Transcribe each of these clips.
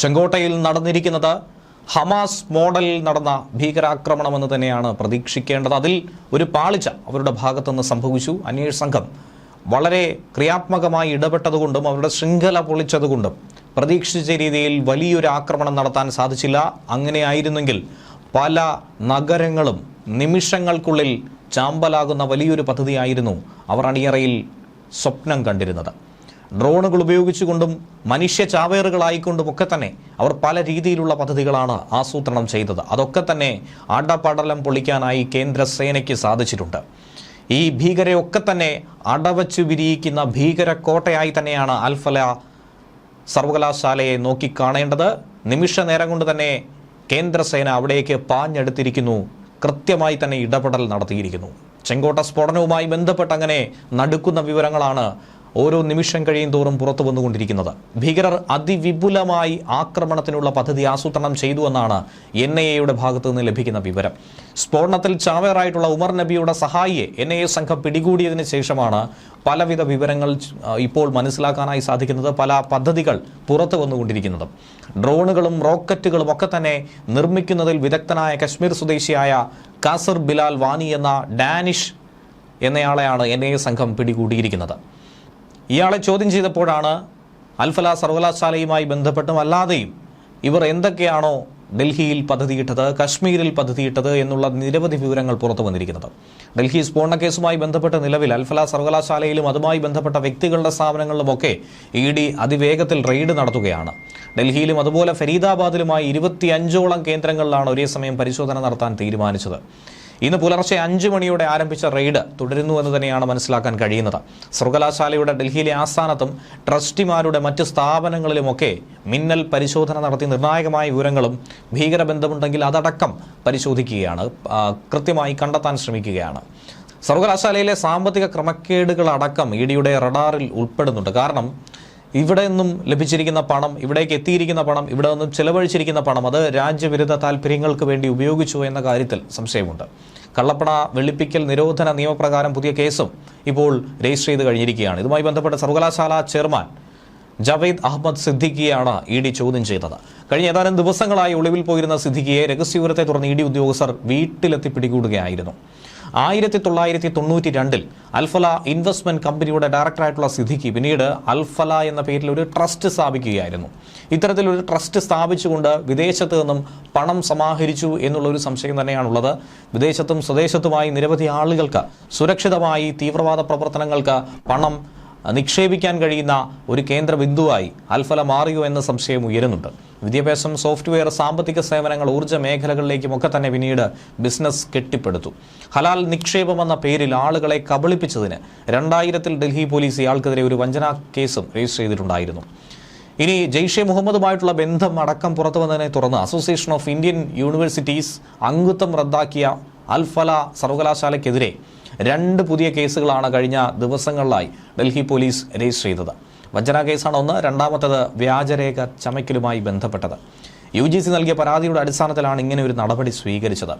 ചെങ്കോട്ടയിൽ നടന്നിരിക്കുന്നത് ഹമാസ് മോഡലിൽ നടന്ന ഭീകരാക്രമണമെന്ന് തന്നെയാണ് പ്രതീക്ഷിക്കേണ്ടത്. അതിൽ ഒരു പാളിച്ച അവരുടെ ഭാഗത്തുനിന്ന് സംഭവിച്ചു. അന്വേഷണ സംഘം വളരെ ക്രിയാത്മകമായി ഇടപെട്ടതുകൊണ്ടും അവരുടെ ശൃംഖല പൊളിച്ചതുകൊണ്ടും പ്രതീക്ഷിച്ച രീതിയിൽ വലിയൊരു ആക്രമണം നടത്താൻ സാധിച്ചില്ല. അങ്ങനെയായിരുന്നെങ്കിൽ പല നഗരങ്ങളും നിമിഷങ്ങൾക്കുള്ളിൽ ചാമ്പലാകുന്ന വലിയൊരു പദ്ധതിയായിരുന്നു അവർ അണിയറയിൽ സ്വപ്നം കണ്ടിരുന്നത്. ഡ്രോണുകൾ ഉപയോഗിച്ചുകൊണ്ടും മനുഷ്യ ചാവേറുകളായിക്കൊണ്ടും ഒക്കെ തന്നെ അവർ പല രീതിയിലുള്ള പദ്ധതികളാണ് ആസൂത്രണം ചെയ്തത്. അതൊക്കെ തന്നെ അടപടലം പൊളിക്കാനായി കേന്ദ്ര സേനയ്ക്ക് സാധിച്ചിട്ടുണ്ട്. ഈ ഭീകരയൊക്കെ തന്നെ അടവച്ചു വിരിയിക്കുന്ന ഭീകര കോട്ടയായി തന്നെയാണ് അൽഫല സർവകലാശാലയെ നോക്കിക്കാണേണ്ടത് നിമിഷ നേരം കൊണ്ട് തന്നെ കേന്ദ്രസേന അവിടേക്ക് പാഞ്ഞെടുത്തിരിക്കുന്നു. കൃത്യമായി തന്നെ ഇടപെടൽ നടത്തിയിരിക്കുന്നു. ചെങ്കോട്ട സ്ഫോടനവുമായി ബന്ധപ്പെട്ട് അങ്ങനെ നടുക്കുന്ന വിവരങ്ങളാണ് ഓരോ നിമിഷം കഴിയും തോറും പുറത്തു വന്നുകൊണ്ടിരിക്കുന്നത്. ഭീകരർ അതിവിപുലമായി ആക്രമണത്തിനുള്ള പദ്ധതി ആസൂത്രണം ചെയ്തു എന്നാണ് എൻ ഐ എയുടെ ഭാഗത്തു നിന്ന് ലഭിക്കുന്ന വിവരം. സ്ഫോടനത്തിൽ ചാവേറായിട്ടുള്ള ഉമർ നബിയുടെ സഹായിയെ എൻ ഐ എ സംഘം പിടികൂടിയതിനു ശേഷമാണ് പലവിധ വിവരങ്ങൾ ഇപ്പോൾ മനസ്സിലാക്കാനായി സാധിക്കുന്നത്. പല പദ്ധതികൾ പുറത്തു വന്നുകൊണ്ടിരിക്കുന്നത്. ഡ്രോണുകളും റോക്കറ്റുകളും ഒക്കെ തന്നെ നിർമ്മിക്കുന്നതിൽ വിദഗ്ധനായ കശ്മീർ സ്വദേശിയായ കാസർ ബിലാൽ വാനി എന്ന ഡാനിഷ് എന്നയാളെയാണ് എൻ ഐ എ സംഘം പിടികൂടിയിരിക്കുന്നത്. ഇയാളെ ചോദ്യം ചെയ്തപ്പോഴാണ് അൽഫല സർവകലാശാലയുമായി ബന്ധപ്പെട്ടും അല്ലാതെയും ഇവർ എന്തൊക്കെയാണോ ഡൽഹിയിൽ പദ്ധതിയിട്ടത് കശ്മീരിൽ പദ്ധതിയിട്ടത് എന്നുള്ള നിരവധി വിവരങ്ങൾ പുറത്തു വന്നിരിക്കുന്നത്. ഡൽഹി സ്ഫോടന കേസുമായി ബന്ധപ്പെട്ട നിലവിൽ അൽഫല സർവകലാശാലയിലും അതുമായി ബന്ധപ്പെട്ട വ്യക്തികളുടെ സ്ഥാപനങ്ങളിലുമൊക്കെ ഇ ഡി അതിവേഗത്തിൽ റെയ്ഡ് നടത്തുകയാണ്. ഡൽഹിയിലും അതുപോലെ ഫരീദാബാദിലുമായി ഇരുപത്തിയഞ്ചോളം കേന്ദ്രങ്ങളിലാണ് ഒരേ സമയം പരിശോധന നടത്താൻ തീരുമാനിച്ചത്. ഇന്ന് പുലർച്ചെ അഞ്ചു മണിയോടെ ആരംഭിച്ച റെയ്ഡ് തുടരുന്നു എന്ന് തന്നെയാണ് മനസ്സിലാക്കാൻ കഴിയുന്നത്. സർവകലാശാലയുടെ ഡൽഹിയിലെ ആസ്ഥാനത്തും ട്രസ്റ്റിമാരുടെ മറ്റ് സ്ഥാപനങ്ങളിലുമൊക്കെ മിന്നൽ പരിശോധന നടത്തി നിർണായകമായ വിവരങ്ങളും ഭീകരബന്ധമുണ്ടെങ്കിൽ അതടക്കം പരിശോധിക്കുകയാണ് കൃത്യമായി കണ്ടെത്താൻ ശ്രമിക്കുകയാണ്. സർവകലാശാലയിലെ സാമ്പത്തിക ക്രമക്കേടുകളടക്കം ഇ ഡിയുടെ റഡാറിൽ ഉൾപ്പെടുന്നുണ്ട്. കാരണം ഇവിടെ നിന്നും ലഭിച്ചിരിക്കുന്ന പണം ഇവിടേക്ക് എത്തിയിരിക്കുന്ന പണം ഇവിടെ നിന്നും ചെലവഴിച്ചിരിക്കുന്ന പണം അത് രാജ്യവിരുദ്ധ താല്പര്യങ്ങൾക്ക് വേണ്ടി ഉപയോഗിച്ചു എന്ന കാര്യത്തിൽ സംശയമുണ്ട്. കള്ളപ്പണ വെളുപ്പിക്കൽ നിരോധന നിയമപ്രകാരം പുതിയ കേസും ഇപ്പോൾ രജിസ്റ്റർ ചെയ്ത് കഴിഞ്ഞിരിക്കുകയാണ്. ഇതുമായി ബന്ധപ്പെട്ട സർവകലാശാല ചെയർമാൻ ജവേദ് അഹമ്മദ് സിദ്ദിഖിയാണ് ഇ ഡി ചോദ്യം ചെയ്തത്. കഴിഞ്ഞ ഏതാനും ദിവസങ്ങളായി ഒളിവിൽ പോയിരുന്ന സിദ്ദിഖിയെ രഹസ്യവിവരത്തെ തുടർന്ന് ഇ ഡി ഉദ്യോഗസ്ഥർ വീട്ടിലെത്തി പിടികൂടുകയായിരുന്നു. ആയിരത്തി തൊള്ളായിരത്തി തൊണ്ണൂറ്റി രണ്ടിൽ അൽഫല ഇൻവെസ്റ്റ്മെന്റ് കമ്പനിയുടെ ഡയറക്ടറായിട്ടുള്ള സിദ്ദിഖി പിന്നീട് അൽഫല എന്ന പേരിൽ ഒരു ട്രസ്റ്റ് സ്ഥാപിക്കുകയായിരുന്നു. ഇത്തരത്തിലൊരു ട്രസ്റ്റ് സ്ഥാപിച്ചുകൊണ്ട് വിദേശത്ത് നിന്നും പണം സമാഹരിച്ചു എന്നുള്ള ഒരു സംശയം തന്നെയാണുള്ളത്. വിദേശത്തും സ്വദേശത്തുമായി നിരവധി ആളുകൾക്ക് സുരക്ഷിതമായി തീവ്രവാദ പ്രവർത്തനങ്ങൾക്ക് പണം നിക്ഷേപിക്കാൻ കഴിയുന്ന ഒരു കേന്ദ്ര ബിന്ദുവായി അൽഫല മാറിയോ എന്ന സംശയം ഉയരുന്നുണ്ട്. വിദ്യാഭ്യാസം സോഫ്റ്റ്വെയർ സാമ്പത്തിക സേവനങ്ങൾ ഊർജ മേഖലകളിലേക്കും ഒക്കെ തന്നെ പിന്നീട് ബിസിനസ് കെട്ടിപ്പടുത്തു. ഹലാൽ നിക്ഷേപം എന്ന പേരിൽ ആളുകളെ കബളിപ്പിച്ചതിന് രണ്ടായിരത്തിൽ ഡൽഹി പോലീസ് ഇയാൾക്കെതിരെ ഒരു വഞ്ചനാ കേസും രജിസ്റ്റർ ചെയ്തിട്ടുണ്ടായിരുന്നു. ഇനി ജെയ്ഷെ മുഹമ്മദുമായിട്ടുള്ള ബന്ധം അടക്കം പുറത്തു വന്നതിനെ തുടർന്ന് അസോസിയേഷൻ ഓഫ് ഇന്ത്യൻ യൂണിവേഴ്സിറ്റീസ് അംഗത്വം റദ്ദാക്കിയ അൽഫല സർവകലാശാലയ്ക്കെതിരെ രണ്ട് പുതിയ കേസുകളാണ് കഴിഞ്ഞ ദിവസങ്ങളിലായി ഡൽഹി പോലീസ് രജിസ്റ്റർ ചെയ്തത്. വഞ്ചന കേസാണ് ഒന്ന്. രണ്ടാമത്തത് വ്യാജരേഖ ചമയ്ക്കലുമായി ബന്ധപ്പെട്ടത്. യു ജി സി നൽകിയ പരാതിയുടെ അടിസ്ഥാനത്തിലാണ് ഇങ്ങനെ ഒരു നടപടി സ്വീകരിച്ചത്.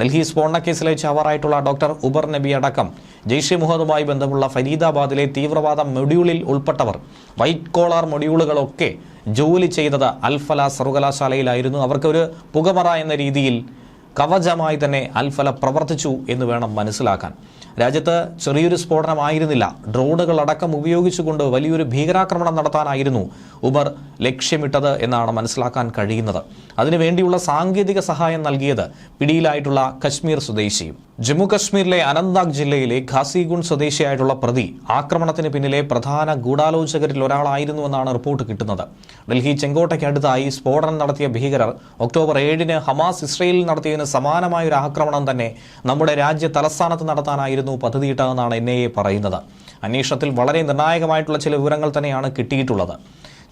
ഡൽഹി സ്ഫോടന കേസിലെ ചവറായിട്ടുള്ള ഡോക്ടർ ഉബർ നബി അടക്കം ജെയ്ഷെ മുഹമ്മദുമായി ബന്ധമുള്ള ഫരീദാബാദിലെ തീവ്രവാദ മൊഡ്യൂളിൽ ഉൾപ്പെട്ടവർ വൈറ്റ് കോളാർ മൊഡ്യൂളുകളൊക്കെ ജോലി ചെയ്തത് അൽഫല സർവകലാശാലയിലായിരുന്നു. അവർക്കൊരു പുകമറ എന്ന രീതിയിൽ കവചമായി തന്നെ അൽഫല പ്രവർത്തിച്ചു എന്ന് വേണം മനസ്സിലാക്കാൻ. രാജ്യത്ത് ചെറിയൊരു സ്ഫോടനമായിരുന്നില്ല. ഡ്രോണുകൾ അടക്കം ഉപയോഗിച്ചുകൊണ്ട് വലിയൊരു ഭീകരാക്രമണം നടത്താനായിരുന്നു ഉബർ ലക്ഷ്യമിട്ടത് എന്നാണ് മനസ്സിലാക്കാൻ കഴിയുന്നത്. അതിനുവേണ്ടിയുള്ള സാങ്കേതിക സഹായം നൽകിയത് പിടിയിലായിട്ടുള്ള കശ്മീർ സ്വദേശിയും. ജമ്മു കശ്മീരിലെ അനന്ത്നാഗ് ജില്ലയിലെ ഖാസിഗുൺ സ്വദേശിയായിട്ടുള്ള പ്രതി ആക്രമണത്തിന് പിന്നിലെ പ്രധാന ഗൂഢാലോചകരിൽ ഒരാളായിരുന്നുവെന്നാണ് റിപ്പോർട്ട് കിട്ടുന്നത്. ഡൽഹി ചെങ്കോട്ടയ്ക്കടുത്തായി സ്ഫോടനം നടത്തിയ ഭീകരർ ഒക്ടോബർ ഏഴിന് ഹമാസ് ഇസ്രയേലിൽ നടത്തിയതിന് സമാനമായ ഒരു ആക്രമണം തന്നെ നമ്മുടെ രാജ്യ തലസ്ഥാനത്ത് നടത്താനായിരുന്നു പദ്ധതിയിട്ടതെന്നാണ് എൻ പറയുന്നത്. അന്വേഷണത്തിൽ വളരെ നിർണായകമായിട്ടുള്ള ചില വിവരങ്ങൾ തന്നെയാണ് കിട്ടിയിട്ടുള്ളത്.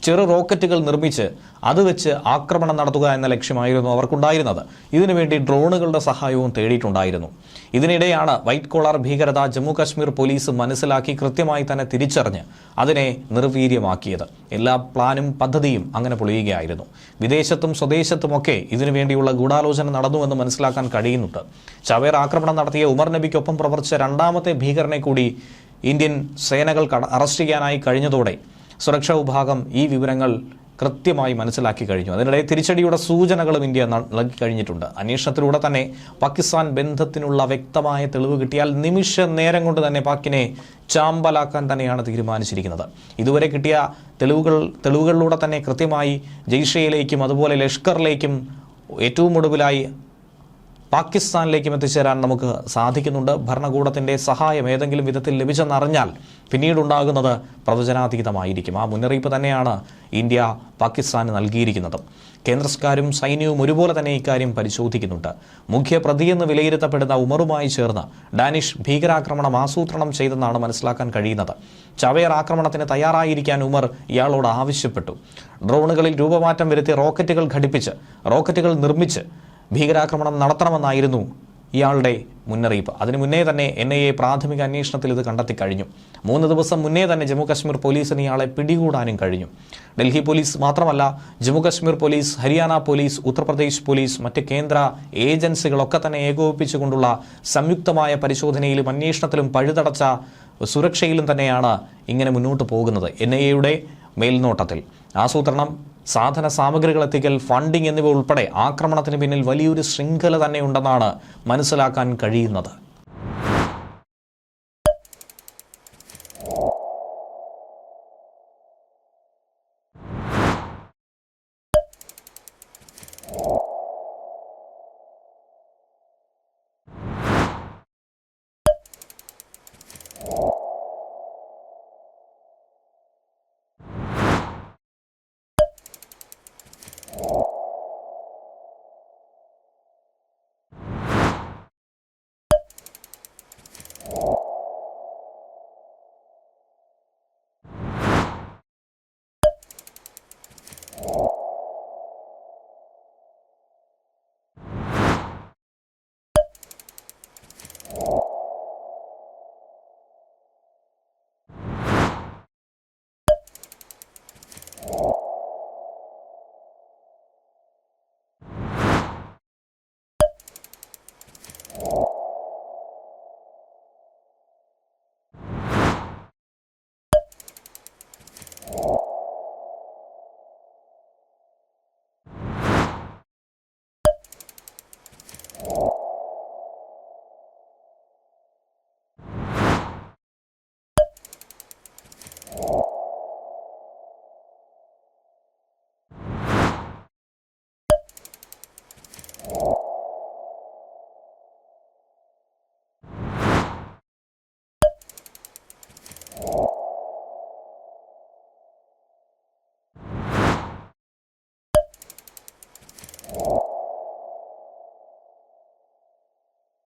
ചെറു റോക്കറ്റുകൾ നിർമ്മിച്ച് അത് വെച്ച് ആക്രമണം നടത്തുക എന്ന ലക്ഷ്യമായിരുന്നു അവർക്കുണ്ടായിരുന്നത്. ഇതിനുവേണ്ടി ഡ്രോണുകളുടെ സഹായവും തേടിയിട്ടുണ്ടായിരുന്നു. ഇതിനിടെയാണ് വൈറ്റ് കോളർ ഭീകരത ജമ്മു കാശ്മീർ പോലീസ് മനസ്സിലാക്കി കൃത്യമായി തന്നെ തിരിച്ചറിഞ്ഞ് അതിനെ നിർവീര്യമാക്കിയത്. എല്ലാ പ്ലാനും പദ്ധതിയും അങ്ങനെ പൊളിയുകയായിരുന്നു. വിദേശത്തും സ്വദേശത്തുമൊക്കെ ഇതിനുവേണ്ടിയുള്ള ഗൂഢാലോചന നടന്നുവെന്ന് മനസ്സിലാക്കാൻ കഴിയുന്നുണ്ട്. ചവേർ ആക്രമണം നടത്തിയ ഉമർ നബിക്കൊപ്പം പ്രവർത്തിച്ച രണ്ടാമത്തെ ഭീകരനെ കൂടി ഇന്ത്യൻ സേനകൾ അറസ്റ്റ് ചെയ്യാനായി കഴിഞ്ഞതോടെ സുരക്ഷാ വിഭാഗം ഈ വിവരങ്ങൾ കൃത്യമായി മനസ്സിലാക്കി കഴിഞ്ഞു. അതിനിടെ തിരിച്ചടിയുടെ സൂചനകളും ഇന്ത്യ നൽകി കഴിഞ്ഞിട്ടുണ്ട്. അന്വേഷണത്തിലൂടെ തന്നെ പാകിസ്ഥാൻ ബന്ധത്തിനുള്ള വ്യക്തമായ തെളിവ് കിട്ടിയാൽ നിമിഷ നേരം കൊണ്ട് തന്നെ പാക്കിനെ ചാമ്പലാക്കാൻ തന്നെയാണ് തീരുമാനിച്ചിരിക്കുന്നത്. ഇതുവരെ കിട്ടിയ തെളിവുകൾ തെളിവുകളിലൂടെ തന്നെ കൃത്യമായി ജയ്ഷയിലേക്കും അതുപോലെ ലഷ്കറിലേക്കും ഏറ്റവും ഒടുവിലായി പാകിസ്ഥാനിലേക്കും എത്തിച്ചേരാൻ നമുക്ക് സാധിക്കുന്നുണ്ട്. ഭരണകൂടത്തിന്റെ സഹായം ഏതെങ്കിലും വിധത്തിൽ ലഭിച്ചെന്നറിഞ്ഞാൽ പിന്നീടുണ്ടാകുന്നത് പ്രവചനാതീതമായിരിക്കും. ആ മുന്നറിയിപ്പ് തന്നെയാണ് ഇന്ത്യ പാകിസ്ഥാന് നൽകിയിരിക്കുന്നത്. കേന്ദ്രസ്കാരും സൈന്യവും ഒരുപോലെ തന്നെ ഇക്കാര്യം പരിശോധിക്കുന്നുണ്ട്. മുഖ്യ പ്രതിയെന്ന് വിലയിരുത്തപ്പെടുന്ന ഉമറുമായി ചേർന്ന് ഡാനിഷ് ഭീകരാക്രമണം ആസൂത്രണം ചെയ്തെന്നാണ് മനസ്സിലാക്കാൻ കഴിയുന്നത്. ചവേർ ആക്രമണത്തിന് തയ്യാറായിരിക്കാൻ ഉമർ ഇയാളോട് ആവശ്യപ്പെട്ടു. ഡ്രോണുകളിൽ രൂപമാറ്റം വരുത്തി റോക്കറ്റുകൾ ഘടിപ്പിച്ച് റോക്കറ്റുകൾ നിർമ്മിച്ച് ഭീകരാക്രമണം നടത്തണമെന്നായിരുന്നു ഇയാളുടെ മുന്നറിയിപ്പ്. അതിനു മുന്നേ തന്നെ എൻ ഐ എ പ്രാഥമിക അന്വേഷണത്തിൽ ഇത് കണ്ടെത്തി കഴിഞ്ഞു. മൂന്ന് ദിവസം മുന്നേ തന്നെ ജമ്മു കശ്മീർ പോലീസിന് ഇയാളെ പിടികൂടാനും കഴിഞ്ഞു. ഡൽഹി പോലീസ് മാത്രമല്ല Jammu Kashmir police Haryana police Uttar Pradesh police മറ്റ് കേന്ദ്ര ഏജൻസികളൊക്കെ തന്നെ ഏകോപിപ്പിച്ചുകൊണ്ടുള്ള സംയുക്തമായ പരിശോധനയിലും അന്വേഷണത്തിലും പഴുതടച്ച സുരക്ഷയിലും തന്നെയാണ് ഇങ്ങനെ മുന്നോട്ട് പോകുന്നത്. എൻ ഐ എയുടെ മേൽനോട്ടത്തിൽ. ആസൂത്രണം സാധന സാമഗ്രികൾ എത്തിക്കൽ ഫണ്ടിംഗ് എന്നിവ ഉൾപ്പെടെ ആക്രമണത്തിന് പിന്നിൽ വലിയൊരു ശൃംഖല തന്നെയുണ്ടെന്നാണ് മനസ്സിലാക്കാൻ കഴിയുന്നത്.